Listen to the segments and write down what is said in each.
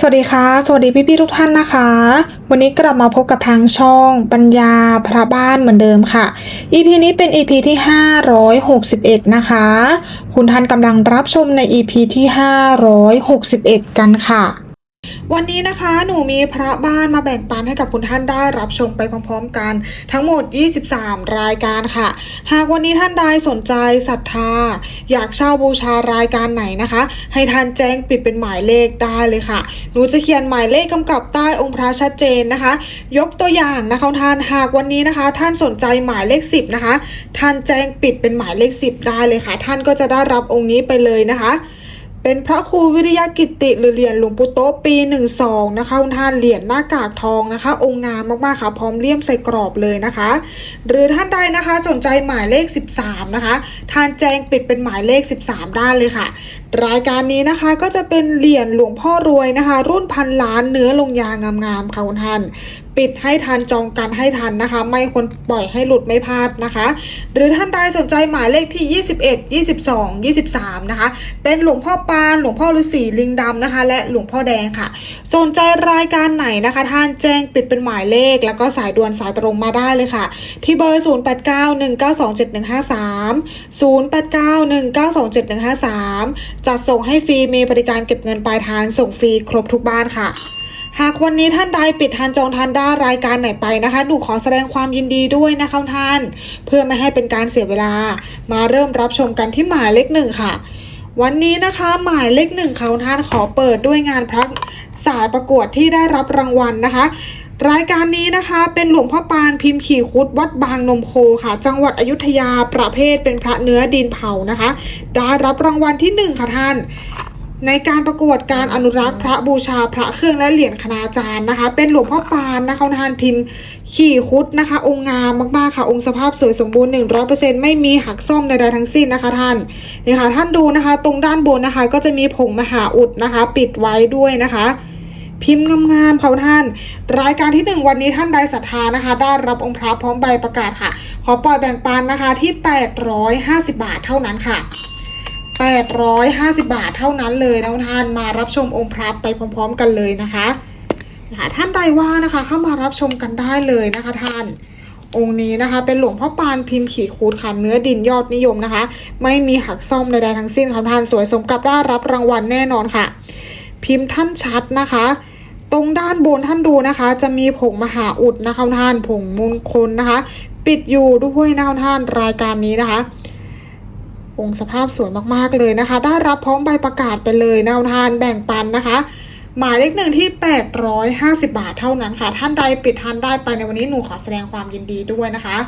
สวัสดีค่ะ สวัสดีพี่ๆทุกท่านนะคะ วันนี้กลับมาพบกับทางช่องปัญญาพระบ้านเหมือนเดิมค่ะ EP นี้เป็น EP ที่ 561 นะคะ คุณท่านกำลังรับชมใน EP ที่ 561 กันค่ะ วันนี้นะคะหนูมีพระบ้านมาแบ่งปันให้กับคุณท่านได้รับชมไปพร้อมๆกัน ทั้งหมด 23 รายการค่ะ หากวันนี้ท่านใดสนใจศรัทธา อยากเช่าบูชารายการไหนนะคะ ให้ท่านแจ้งปิดเป็นหมายเลขได้เลยค่ะ หนูจะเขียนหมายเลขกำกับใต้องค์พระชัดเจนนะคะ ยกตัวอย่างนะคะท่านหากวันนี้นะคะ ท่านสนใจหมายเลข 10 นะคะ ท่านแจ้งปิดเป็นหมายเลข 10 ได้เลยค่ะ ท่านก็จะได้รับองค์นี้ไปเลยนะคะ เป็นพระครูวิริยกิตติหรือเหรียญหลวงปู่โต๊ะปี12นะคะคุณท่านเหรียญหน้ากากทองนะคะ องค์งามมากๆค่ะ พร้อมเลี่ยมใส่กรอบเลยนะคะ หรือท่านใดนะคะสนใจหมายเลข 13 นะคะท่านแจ้งปิดเป็นหมายเลข 13 ได้เลยค่ะ รายการนี้นะคะก็จะเป็นเหรียญหลวงพ่อรวยนะคะ รุ่นพันล้านเนื้อลงยางามๆค่ะคุณท่าน ปิดให้ทันจองกันให้ทันนะคะ ไม่ควรปล่อยให้หลุดไม่พลาดนะคะ หรือท่านใดสนใจหมายเลขที่ 21 22 23 นะคะ เป็นหลวงพ่อปาน หลวงพ่อฤาษีลิงดำนะคะ และหลวงพ่อแดงค่ะ สนใจรายการไหนนะคะ ท่านแจ้งปิดเป็นหมายเลข แล้วก็สายด่วนสายตรงมาได้เลยค่ะ ที่เบอร์ 0891927153 0891927153 จัดส่งให้ฟรีมีบริการเก็บเงินปลายทางส่งฟรีครบทุกบ้านค่ะ หากวันนี้ท่านใดปิดทันจองทันได้ารายการไหนไปนะคะหนูขอแสดงความยินดีด้วยนะคะท่าน เพื่อไม่ให้เป็นการเสียเวลา มาเริ่มรับชมกันที่หมายเลขหนึ่งค่ะ วันนี้นะคะหมายเลขหนึ่งค่ะท่านขอเปิดด้วยงานพระสายประกวดที่ได้รับรางวัลนะคะรายการนี้นะคะเป็นหลวงพ่อปานพิมพ์ขี่คุดวัดบางนมโคค่ะ จังหวัดอยุธยาประเภทเป็นพระเนื้อดินเผานะคะ ได้รับรางวัลที่หนึ่งค่ะท่าน ในการประกวดการอนุรักษ์พระบูชาพระเครื่องและเหรียญคณาจารย์นะคะ เป็นหลวงพ่อปานนะคะทานพิมพ์ ขี่คุดนะคะ องค์งามมากๆค่ะ องค์สภาพสวยสมบูรณ์ 100%ไม่มีหักซ่อมใดๆทั้งสิ้นนะคะท่านนี่ค่ะท่านดูนะคะ ตรงด้านบนนะคะ ก็จะมีผงมหาอุดนะคะ ปิดไว้ด้วยนะคะพิมพ์งามๆเขาท่าน รายการที่หนึ่งวันนี้ท่านใดศรัทธานะคะ ได้รับองค์พระพร้อมใบประกาศค่ะ ขอปล่อยแบ่งปันนะคะที่ 850 บาทเท่านั้นค่ะ 850 บาทเท่านั้นเลยนะท่านมารับชมองค์พระไปพร้อม ๆ กันเลยนะคะค่ะท่านใดว่านะคะเข้ามารับชมกันได้เลยนะคะท่าน องค์นี้นะคะ เป็นหลวงพ่อปานพิมพ์ขีคูดค่ะเนื้อดินยอดนิยมนะคะ ไม่มีหักซ่อมใดๆทั้งสิ้นค่ะท่านสวยสมกับได้รับรางวัลแน่นอนค่ะ พิมพ์ท่านชัดนะคะ ตรงด้านบนท่านดูนะคะ จะมีผงมหาอุดนะคะท่านผงมงคลนะคะ ปิดอยู่ด้วยนะคะท่านรายการนี้นะคะ องสภาพสวยมากๆเลยนะคะ ได้รับพร้อมใบประกาศไปเลยนะท่านแบ่งปันนะคะ หมายเลขหนึ่งที่ 850 บาทเท่านั้นค่ะ ท่านใดปิดทันได้ไปในวันนี้หนูขอแสดงความยินดีด้วยนะคะ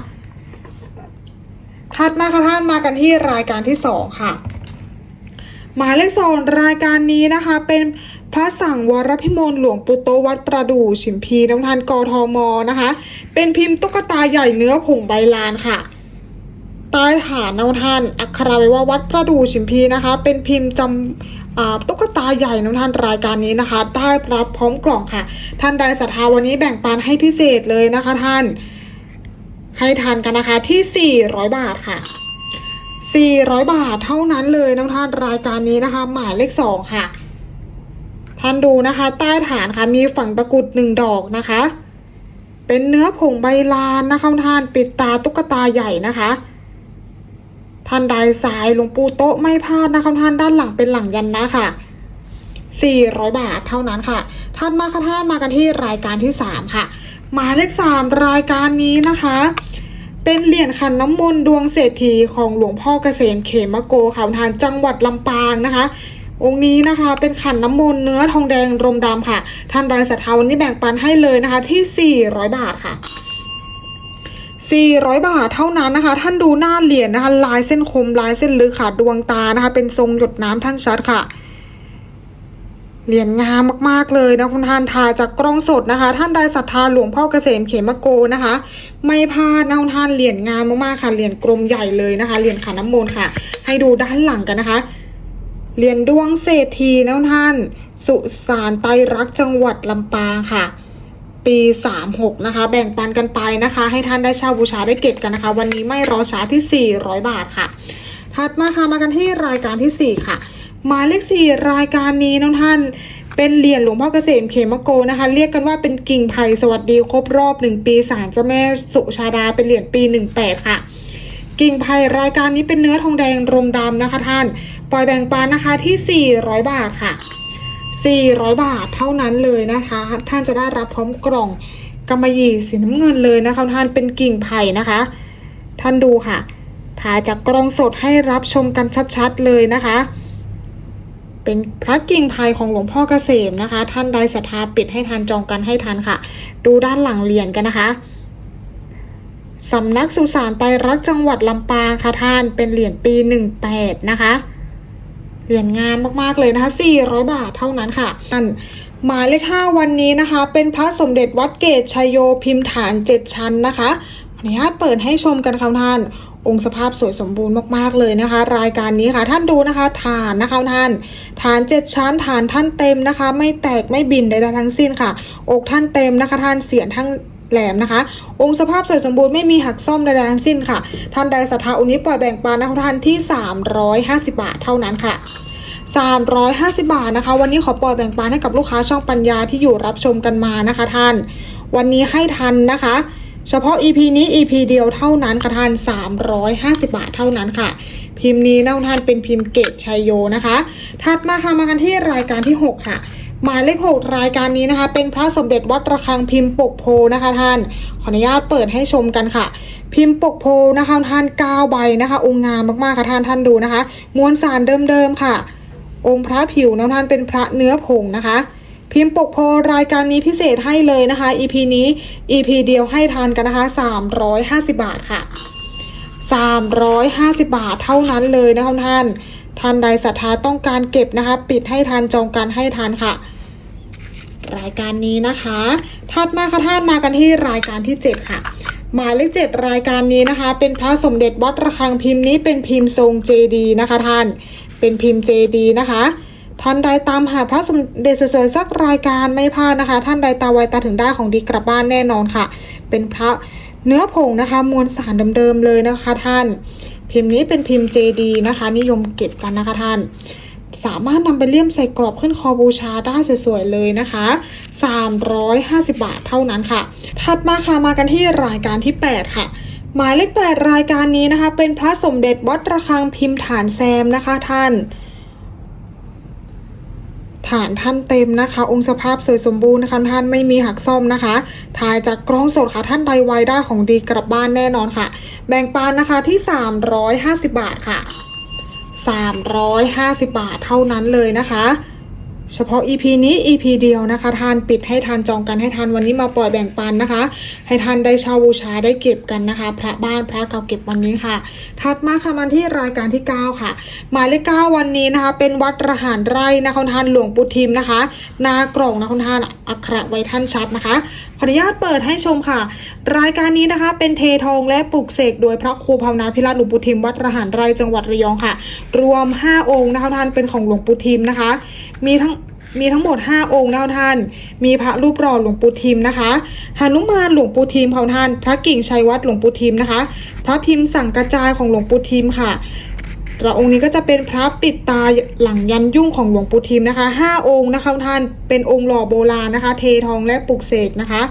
ถัดมาค่ะท่านมากันที่รายการที่สองค่ะ หมายเลขสองรายการนี้นะคะเป็นพระสั่งวรพิมลหลวงปุโตวัดประดู่ฉิมพีน้ำทานกทมนะคะ เป็นพิมพ์ตุ๊กตาใหญ่เนื้อผงใบลานค่ะ ใต้ฐานนวท่านอักขระไว้ว่าวัดประดูชิมพีนะคะ เป็นพิมพ์จำตุ๊กตาใหญ่นวท่านรายการนี้นะคะ ได้รับพร้อมกล่องค่ะ ท่านใดศรัทธาวันนี้แบ่งปันให้พิเศษเลยนะคะท่าน ให้ทานกันนะคะที่ 400 บาทค่ะ 400 บาทเท่านั้นเลยนะท่านรายการนี้นะคะ หมายเลขสองค่ะ ท่านดูนะคะ ใต้ฐานค่ะมีฝั่งตะกุดหนึ่งดอกนะคะ เป็นเนื้อผงใบลานนะคะท่านปิดตาตุ๊กตาใหญ่นะคะ ท่านใดสายหลวงปู่โต๊ะไม่พลาดนะคะท่านด้านหลังเป็นหลังยันนะค่ะ 400 บาทเท่านั้นค่ะท่านมาค่ะท่านมากันที่รายการที่ 3 ค่ะ หมายเลข 3 รายการนี้นะคะ เป็นเหรียญขันน้ำมนต์ดวงเศรษฐีของหลวงพ่อเกษมเขมโกค่ะทานจังหวัดลำปางนะคะองค์นี้นะคะเป็นขันน้ำมนต์เนื้อทองแดงรมดำค่ะ ท่านใดศรัทธาวันนี้แบ่งปันให้เลยนะคะที่ 400 บาทค่ะ 400 บาทเท่านั้นนะคะ ท่านดูหน้าเหรียญนะคะ ลายเส้นคมลายเส้นลึกค่ะดวงตานะคะ เป็นทรงหยดน้ำท่านชัดค่ะ เหรียญงามมากๆเลยนะคุณท่านทายจากกล้องสดนะคะ ท่านใดศรัทธาหลวงพ่อเกษมเขมโกนะคะ ไม่พลาดนะคุณท่านเหรียญงามมากๆค่ะเหรียญกลมใหญ่เลยนะคะเหรียญขันน้ำมนต์ค่ะ ให้ดูด้านหลังกันนะคะเหรียญดวงเศรษฐีนะท่าน สุสานไตรรักษ์จังหวัดลำปางค่ะ ปี 36 นะคะ แบ่งปันกันไปนะคะ ให้ท่านได้เช่าบูชาได้เก็บกันนะคะ วันนี้ไม่รอช้าที่ 400 บาทค่ะ ถัดมาค่ะมากันที่รายการที่ 4 ค่ะ หมายเลข4รายการนี้น้องท่านเป็นเหรียญหลวงพ่อเกษมเขมโกนะคะ เรียกกันว่าเป็นกิ่งไผ่สวัสดีครบรอบหนึ่งปีศาลเจ้าแม่สุชาดาเป็นเหรียญปีหนึ่งแปดค่ะ กิ่งไผ่รายการนี้เป็นเนื้อทองแดงรมดำนะคะท่าน ปล่อยแบ่งปันนะคะที่ 400 บาทค่ะ 400 บาทเท่านั้นเลยนะคะ ท่านจะได้รับพร้อมกล่องกำมะหยี่สีน้ำเงินเลยนะคะท่านเป็นกิ่งไผ่นะคะ ท่านดูค่ะถ่ายจากกล้องสดให้รับชมกันชัดๆเลยนะคะ เป็นพระกิ่งไผ่ของหลวงพ่อเกษมนะคะ ท่านใดศรัทธาปิดให้ทันจองกันให้ทันค่ะ ดูด้านหลังเหรียญกันนะคะสำนักสุสานไตรรักจังหวัดลำปางค่ะท่านเป็นเหรียญปี 18 นะคะ เหรียญงามมากๆเลยนะคะ400 บาทเท่านั้นค่ะท่านหมายเลข5วันนี้นะคะ เป็นพระสมเด็จวัดเกตชัยโยพิมพ์ฐาน 7 ชั้นนะคะอนุญาตเปิดให้ชมกันค่ะท่าน องค์สภาพสวยสมบูรณ์มาก ๆ เลยนะคะ รายการนี้ค่ะท่านดูนะคะ ฐานนะคะท่าน ฐาน7ชั้นฐานท่านเต็มนะคะ ไม่แตกไม่บินใดๆทั้งสิ้นค่ะ อกท่านเต็มนะคะ ท่านเสียนทั้ง แหลมนะคะ องค์สภาพสวยสมบูรณ์ไม่มีหักซ่อมใดๆทั้งสิ้นค่ะ ท่านใดศรัทธาองค์นี้ปล่อยแบ่งปันนะคะท่านที่ 350 บาทเท่านั้นค่ะ 350 บาทนะคะ วันนี้ขอปล่อยแบ่งปันให้กับลูกค้าช่องปัญญาที่อยู่รับชมกันมานะคะ ท่าน วันนี้ให้ทันนะคะ เฉพาะ EP นี้ EP เดียวเท่านั้นค่ะท่าน 350 บาทเท่านั้นค่ะพิมพ์นี้นะท่านเป็นพิมพ์เกตชัยโยนะคะ ถัดมาค่ะมากันที่รายการที่ 6 ค่ะ หมายเลข 6 รายการนี้นะคะ เป็นพระสมเด็จวัดระฆังพิมพ์ปกโพนะคะท่าน ขออนุญาตเปิดให้ชมกันค่ะ พิมพ์ปกโพนะคะท่าน9ใบนะคะ องค์งามมากๆค่ะท่านท่านดูนะคะ มวลสารเดิมๆค่ะ องค์พระผิวนะท่านเป็นพระเนื้อผงนะคะ พิมพ์ปกโพรายการนี้พิเศษให้เลยนะคะ EP นี้ EP เดียวให้ทานกันนะคะ 350 บาทค่ะ 350 บาทเท่านั้นเลยนะคะท่าน ท่านใดศรัทธาต้องการเก็บนะคะ ปิดให้ทันจองกันให้ทันค่ะ รายการนี้นะคะถัดมาค่ะท่านมากันที่รายการที่ 7 ค่ะ หมายเลข7รายการนี้นะคะ เป็นพระสมเด็จวัดระฆังพิมพ์นี้เป็นพิมพ์ทรงเจดีนะคะท่าน เป็นพิมพ์เจดีนะคะท่านใดตามหาพระสมเด็จสวยๆสักรายการไม่พลาดนะคะ ท่านใดตาไวตาถึงได้ของดีกลับบ้านแน่นอนค่ะ เป็นพระเนื้อผงนะคะ มวลสารเดิมๆเลยนะคะท่าน พิมพ์นี้เป็นพิมพ์เจดีนะคะ นิยมเก็บกันนะคะท่าน สามารถนำไปเลี่ยมใส่กรอบขึ้นคอบูชาได้สวยๆเลยนะคะ 350 บาทเท่านั้นค่ะ ถัดมาค่ะมากันที่รายการที่ 8 ค่ะหมายเลข8รายการนี้นะคะ เป็นพระสมเด็จวัดระฆังพิมพ์ฐานแซมนะคะท่าน ฐานท่านเต็มนะคะ องค์สภาพสวยสมบูรณ์นะคะท่านไม่มีหักซ่อมนะคะ ถ่ายจากกล้องสดค่ะท่านใดไวได้ของดีกลับบ้านแน่นอนค่ะ แบ่งปันนะคะที่ 350 บาทค่ะ 350 บาทเท่านั้นเลยนะคะ เฉพาะ EP นี้ EP เดียวนะคะ ทานปิดให้ทานจองกันให้ทานวันนี้มาปล่อยแบ่งปันนะคะ ให้ทานได้ชาวบูชาได้เก็บกันนะคะ พระบ้านพระเก่าเก็บวันนี้ค่ะ ถัดมาค่ะมันที่รายการที่ 9 ค่ะ หมายเลข9วันนี้นะคะ เป็นวัดระหารไร่นะคะทานหลวงปู่ทิมนะคะ นากล่องนะคะทานอักขระไว้ท่านชัดนะคะ ขออนุญาตเปิดให้ชมค่ะ รายการนี้นะคะ เป็นเททองและปลุกเสกโดยพระครูภาวนาพิรัตน์หลวงปู่ทิมวัดระหารไรจังหวัดระยองค่ะ รวม 5 องค์นะคะท่านเป็นของหลวงปู่ทิมนะคะ มีทั้งมีทั้งหมด 5 องค์นะคะท่าน มีพระรูปหล่อหลวงปู่ทิมนะคะหนุมานหลวงปู่ทิมของท่าน พระกิ่งชัยวัดหลวงปู่ทิมนะคะ พระพิมพ์สั่งกระจายของหลวงปู่ทิมค่ะ แล้วองค์นี้ก็จะเป็นพระปิดตาหลังยันยุ่งของหลวงปู่ทิมนะคะ5องค์นะคะท่านเป็นองค์หล่อโบราณนะคะ เททองและปลุกเสกนะคะ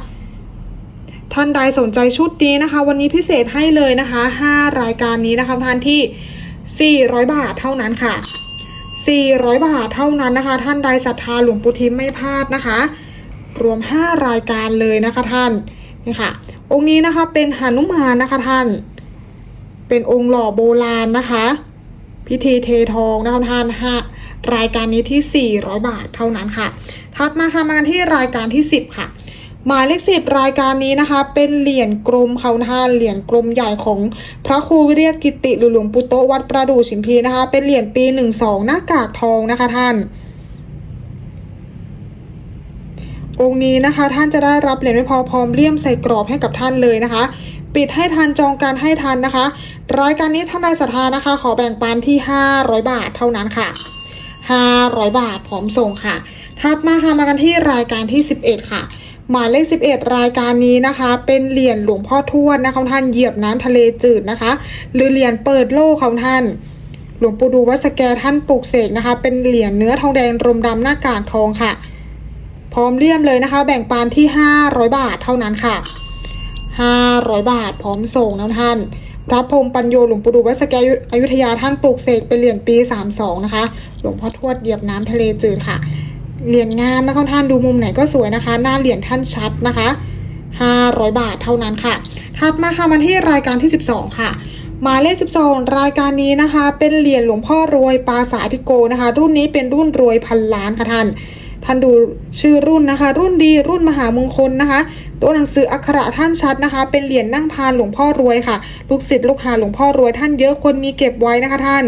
ท่านใดสนใจชุดนี้นะคะ วันนี้พิเศษให้เลยนะคะ 5 รายการนี้นะคะท่านที่ 400 บาทเท่านั้นค่ะ 400 บาทเท่านั้นนะคะ ท่านใดศรัทธาหลวงปู่ทิมไม่พลาดนะคะ รวม 5 รายการเลยนะคะท่านนี่ค่ะ องค์นี้นะคะเป็นหานุมานนะคะท่าน เป็นองค์หล่อโบราณนะคะ พิธีเททองนะคะท่านห้ารายการนี้ที่ 400 บาทเท่านั้นค่ะ ถัดมาค่ะมาที่รายการที่ 10 ค่ะ หมายเลขสิบรายการนี้นะคะ เป็นเหรียญกรมเขาท่านเหรียญกรมใหญ่ของพระครูวิเรียกิติหรือหลวงปู่โตวัดประดู่ชิมพีนะคะ เป็นเหรียญปีหนึ่งสองหน้ากากทองนะคะท่านองค์นี้นะคะท่านจะได้รับเหรียญไม่พอพร้อมเลี่ยมใส่กรอบให้กับท่านเลยนะคะ ปิดให้ทันจองการให้ทันนะคะ รายการนี้ท่านใดศรัทธานะคะ ขอแบ่งปันที่ 500 บาทเท่านั้นค่ะ 500 บาทพร้อมส่งค่ะ ถัดมาค่ะมากันที่รายการที่ 11 ค่ะ หมายเลข 11 รายการนี้นะคะ เป็นเหรียญหลวงพ่อทวดนะคะท่านเหยียบน้ำทะเลจืดนะคะ หรือเหรียญเปิดโลกของท่านหลวงปู่ดูวัดสแกท่านปลูกเสกนะคะ เป็นเหรียญเนื้อทองแดงรมดำหน้ากากทองค่ะ พร้อมเลี่ยมเลยนะคะ แบ่งปันที่ 500 บาทเท่านั้นค่ะ 500 บาท พร้อมส่งนะท่าน พระพรมปัญโยหลวงปู่ดูวัดสแกอยุธยาท่านปลูกเสกเป็นเหรียญปี 32 นะคะ หลวงพ่อทวดเหยียบน้ำทะเลจืดค่ะ เหรียญงามนะคะท่านดูมุมไหนก็สวยนะคะ หน้าเหรียญท่านชัดนะคะ 500 บาทเท่านั้นค่ะ ถัดมาค่ะมาที่รายการที่ 12 ค่ะหมายเลข12 รายการนี้นะคะ เป็นเหรียญหลวงพ่อรวยปาสาธิโกนะคะ รุ่นนี้เป็นรุ่นรวยพันล้านค่ะท่าน ท่านดูชื่อรุ่นนะคะ รุ่นดีรุ่นมหามงคลนะคะ ตัวหนังสืออักขระท่านชัดนะคะ เป็นเหรียญนั่งพานหลวงพ่อรวยค่ะ ลูกศิษย์ลูกหาหลวงพ่อรวยท่านเยอะคนมีเก็บไว้นะคะท่าน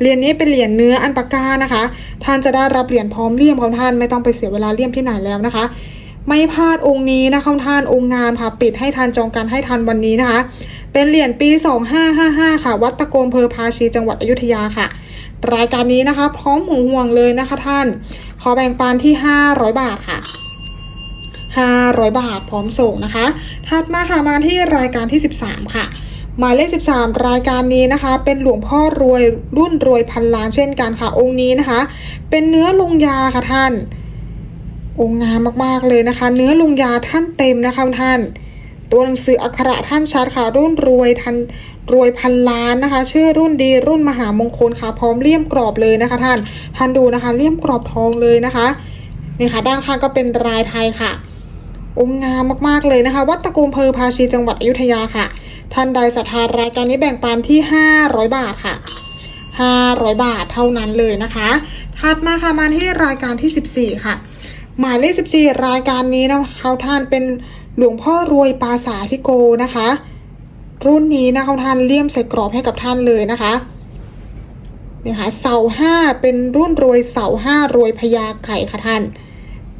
เหรียญนี้เป็นเหรียญเนื้ออันปากกานะคะ ท่านจะได้รับเหรียญพร้อมเลี่ยมของท่านไม่ต้องไปเสียเวลาเลี่ยมที่ไหนแล้วนะคะ ไม่พลาดองค์นี้นะคะท่านองค์งามค่ะปิดให้ทันจองกันให้ทันวันนี้นะคะ เป็นเหรียญปี 2555 ค่ะ วัดตะโกนเพอพาชีจังหวัดอยุธยาค่ะรายการนี้นะคะ พร้อมหูห่วงเลยนะคะท่าน ขอแบ่งปันที่ 500 บาทค่ะ 500 บาทพร้อมส่งนะคะ ถัดมาค่ะมาที่รายการที่ 13 ค่ะ หมายเลข 13 รายการนี้นะคะ เป็นหลวงพ่อรวยรุ่นรวยพันล้านเช่นกันค่ะ องค์นี้นะคะ เป็นเนื้อลงยาค่ะท่าน องค์งามมากๆเลยนะคะ เนื้อลงยาท่านเต็มนะคะท่านตัวหนังสืออักขระท่านชัดค่ะ รุ่นรวยทันรวยพันล้านนะคะ ชื่อรุ่นดีรุ่นมหามงคลค่ะ พร้อมเลี่ยมกรอบเลยนะคะ ท่านท่านดูนะคะ เลี่ยมกรอบทองเลยนะคะนี่ค่ะ ด้านข้างก็เป็นลายไทยค่ะ องค์งามมากๆเลยนะคะ วัดตะกูมเพอพาชีจังหวัดอยุธยาค่ะ ท่านใดศรัทธารายการนี้แบ่งปันที่ 500 บาทค่ะ 500 บาทเท่านั้นเลยนะคะถัดมาค่ะมาที่รายการที่ 14 ค่ะ หมายเลข 14 รายการนี้นะคะท่านเป็นหลวงพ่อรวยปาสาทิโกนะคะ รุ่นนี้นะคะท่านเลี่ยมใส่กรอบให้กับท่านเลยนะคะนี่ค่ะเสาห้าเป็นรุ่นรวยเสาห้ารวยพญาไก่ค่ะท่าน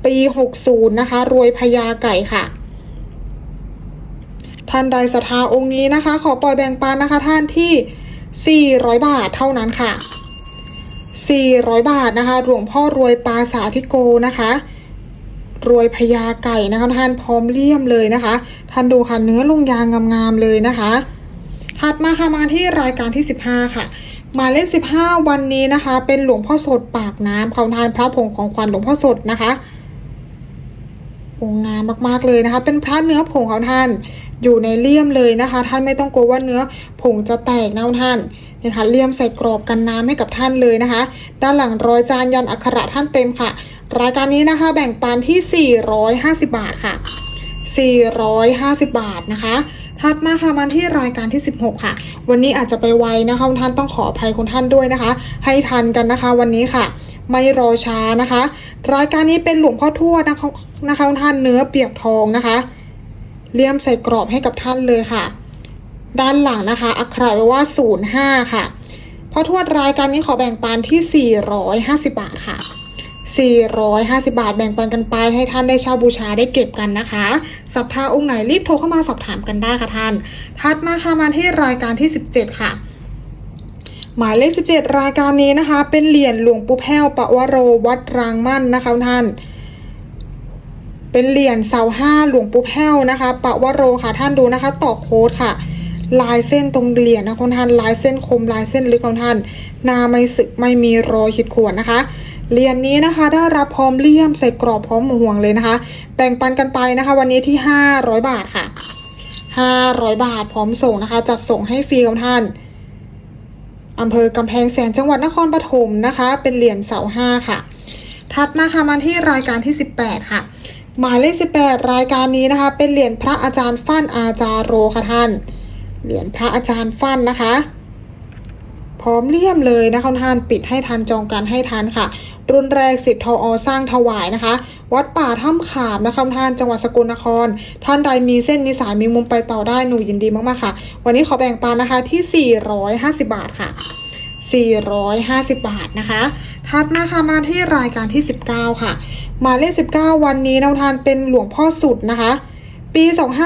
ปี 60 นะคะ รวยพญาไก่ค่ะ ท่านใดศรัทธาองค์นี้นะคะ ขอปล่อยแบ่งปันนะคะท่านที่ 400 บาทเท่านั้นค่ะ 400 บาทนะคะหลวงพ่อรวยปาสาทิโกนะคะ รวยพญาไก่นะคะท่านพร้อมเลี่ยมเลยนะคะ ท่านดูค่ะเนื้อลงยางงามๆเลยนะคะถัดมาค่ะมาที่รายการที่ 15 ค่ะ มาเลข15 วันนี้นะคะ เป็นหลวงพ่อสดปากน้ำของทานพระผงของขวัญหลวงพ่อสดนะคะ องค์งามมากๆเลยนะคะ เป็นพระเนื้อผงของท่าน อยู่ในเลี่ยมเลยนะคะ ท่านไม่ต้องกลัวว่าเนื้อผงจะแตกนะท่านเนี่ยค่ะเลี่ยมใส่กรอบกันน้ำให้กับท่านเลยนะคะ ด้านหลังรอยจานยันอักขระท่านเต็มค่ะ รายการนี้นะคะแบ่งปันที่ 450 บาทค่ะ 450 บาทนะคะถัดมาค่ะมาที่รายการที่ 16 ค่ะ วันนี้อาจจะไปไวนะคะคุณท่านต้องขออภัยคุณท่านด้วยนะคะ ให้ทันกันนะคะวันนี้ค่ะ ไม่รอช้านะคะ รายการนี้เป็นหลวงพ่อทวดนะคะนะคะท่านเนื้อเปียกทองนะคะเลี่ยมใส่กรอบให้กับท่านเลยค่ะ ด้านหลังนะคะ อักขระไว้ว่า 05 ค่ะพ่อทวดรายการนี้ขอแบ่งปันที่ 450 บาทค่ะ450 บาทแบ่งปันกันไปให้ท่านได้เช่าบูชาได้เก็บกันนะคะศรัทธาองค์ไหนรีบโทรเข้ามาสอบถามกันได้ค่ะท่าน ถัดมาค่ะมาที่รายการที่ 17 ค่ะ หมายเลข 17 รายการนี้นะคะ เป็นเหรียญหลวงปู่แพ้วปะวโรวัดรางมั่นนะคะท่าน เป็นเหรียญเสาห้าหลวงปู่แพ้วนะคะปะวโรค่ะท่านดูนะคะต่อโค้ดค่ะ ลายเส้นตรงเหรียญนะคุณท่านลายเส้นคมลายเส้นลึกของท่านนาไม่สึกไม่มีรอยขีดข่วนนะคะเหรียญนี้นะคะได้รับพร้อมเลี่ยมใส่กรอบพร้อมหมูห่วงเลยนะคะ แบ่งปันกันไปนะคะ วันนี้ที่ 500 บาทค่ะ 500 บาทพร้อมส่งนะคะ จัดส่งให้ฟรีของท่าน อำเภอกำแพงแสนจังหวัดนครปฐมนะคะ เป็นเหรียญเสาห้าค่ะ ถัดมาค่ะมาที่รายการที่ 18 ค่ะ หมายเลข 18 รายการนี้นะคะ เป็นเหรียญพระอาจารย์ฟั่นอาจารโรค่ะท่าน เหรียญพระอาจารย์ฟั่นนะคะ ร้อมเลี่ยมเลยนะคะท่านปิดให้ทันจองกันให้ทันค่ะ รุ่นแรกสิทธิ์ทออสร้างถวายนะคะ วัดป่าถ้ำขามนะคะท่านจังหวัดสกลนคร ท่านใดมีเส้นมีสายมีมุมไปต่อได้หนูยินดีมากๆค่ะ วันนี้ขอแบ่งปันนะคะที่ 450 บาทค่ะ 450 บาทนะคะถัดมาค่ะมาที่รายการที่ 19 ค่ะหมายเลข19 วันนี้น้องทานเป็นหลวงพ่อสุดนะคะ ปี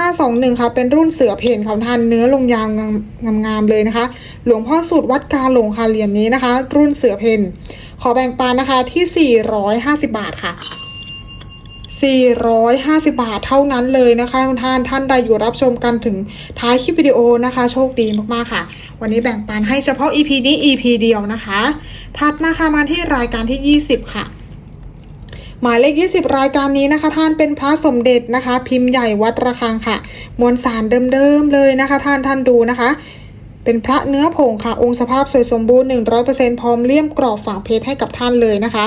2521 ค่ะ เป็นรุ่นเสือเพนเขาทานเนื้อลงยางงามๆเลยนะคะ หลวงพ่อสุดวัดกาหลงค่ะเหรียญนี้นะคะ รุ่นเสือเพนขอแบ่งปันนะคะที่ 450 บาทค่ะ 450 บาทเท่านั้นเลยนะคะทุกท่านท่านใดอยู่รับชมกันถึงท้ายคลิปวิดีโอนะคะ โชคดีมากๆค่ะ วันนี้แบ่งปันให้เฉพาะ EP นี้ EP เดียวนะคะ ถัดมาค่ะมาที่รายการที่ 20 ค่ะ หมายเลข 20 รายการนี้นะคะ ท่านเป็นพระสมเด็จนะคะ พิมพ์ใหญ่วัดระฆังค่ะ มวลสารเดิมๆเลยนะคะ ท่านท่านดูนะคะ เป็นพระเนื้อผงค่ะ องค์สภาพสวยสมบูรณ์ 100%พร้อมเลี่ยมกรอบฝังเพชรให้กับท่านเลยนะคะ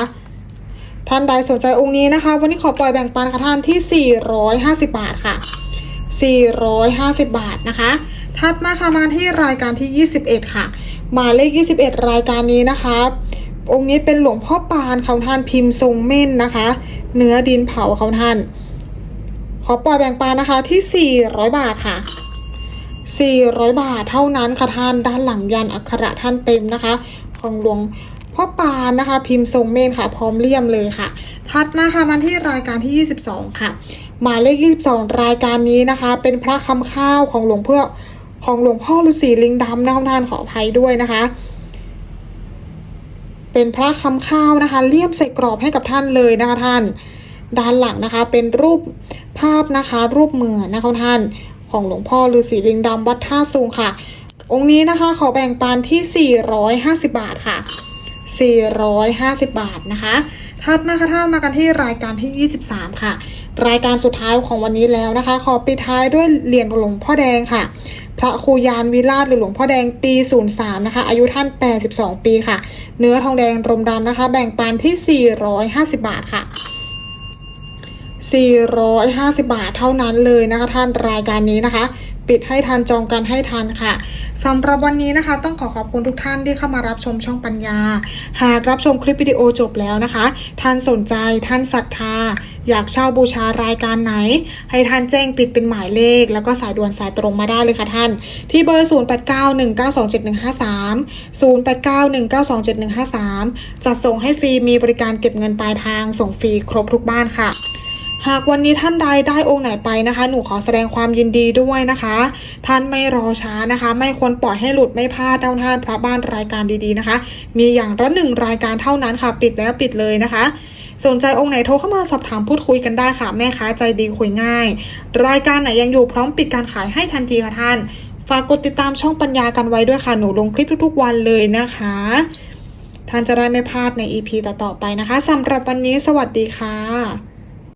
ท่านใดสนใจองค์นี้นะคะ วันนี้ขอปล่อยแบ่งปันค่ะท่านที่ 450 บาทค่ะ 450 บาทนะคะ ถัดมาค่ะมาที่รายการที่ 21 ค่ะ หมายเลข 21 รายการนี้นะคะ องค์นี้เป็นหลวงพ่อปานเขาท่านพิมพ์ทรงเม่นนะคะ เนื้อดินเผาเขาท่าน ขอปล่อยแบ่งปันนะคะที่ 400 บาทค่ะ 400 บาทเท่านั้นค่ะท่านด้านหลังยันอักขระท่านเต็มนะคะ ของหลวงพ่อปานนะคะ พิมพ์ทรงเม่นค่ะ พร้อมเลี่ยมเลยค่ะถัดมาค่ะมาที่รายการที่ 22 ค่ะ หมายเลข 22 รายการนี้นะคะ เป็นพระคำข้าวของหลวงเพื่อของหลวงพ่อฤาษีลิงดำนะคะท่านขออภัยด้วยนะคะ เป็นพระคำข้าวนะคะเลี่ยมใส่กรอบให้กับท่านเลยนะคะท่าน ด้านหลังนะคะเป็นรูปภาพนะคะ รูปเหมือนนะคะท่านของหลวงพ่อฤาษีลิงดำวัดท่าสูงค่ะ องค์นี้นะคะขอแบ่งปันที่ 450 บาทค่ะ 450 บาทนะคะถัดมาค่ะท่านมากันที่รายการที่ 23 ค่ะ รายการสุดท้ายของวันนี้แล้วนะคะ ขอปิดท้ายด้วยเหรียญหลวงพ่อแดงค่ะ ระครูยานวิราชหรือหลวงพ่อแดงปี 03 นะคะ อายุท่าน 82 ปีค่ะ เนื้อทองแดงรมดำนะคะ แบ่งปันที่ 450 บาทค่ะ 450 บาทเท่านั้นเลยนะคะท่านรายการนี้นะคะ ปิดให้ทันจองกันให้ทันค่ะสำหรับวันนี้นะคะ ต้องขอขอบคุณทุกท่านที่เข้ามารับชมช่องปัญญา หากรับชมคลิปวิดีโอจบแล้วนะคะ ท่านสนใจท่านศรัทธา อยากเช่าบูชารายการไหน ให้ท่านแจ้งปิดเป็นหมายเลข แล้วก็สายด่วนสายตรงมาได้เลยค่ะท่าน ที่เบอร์ 0891927153 0891927153 จัดส่งให้ฟรีมีบริการเก็บเงินปลายทางส่งฟรีครบทุกบ้านค่ะ หากวันนี้ท่านใดได้องค์ไหนไปนะคะ หนูขอแสดงความยินดีด้วยนะคะ ท่านไม่รอช้านะคะ ไม่ควรปล่อยให้หลุดไม่พลาดเท่าท่านพระบ้านรายการดีๆนะคะ มีอย่างละหนึ่งรายการเท่านั้นค่ะ ปิดแล้วปิดเลยนะคะสนใจองค์ไหนโทรเข้ามาสอบถามพูดคุยกันได้ค่ะ แม่ค้าใจดีคุยง่าย รายการไหนยังอยู่พร้อมปิดการขายให้ทันทีค่ะท่าน ฝากกดติดตามช่องปัญญากันไว้ด้วยค่ะ หนูลงคลิปทุกๆวันเลยนะคะ ท่านจะได้ไม่พลาดใน EP ต่อๆไปนะคะสำหรับวันนี้สวัสดีค่ะ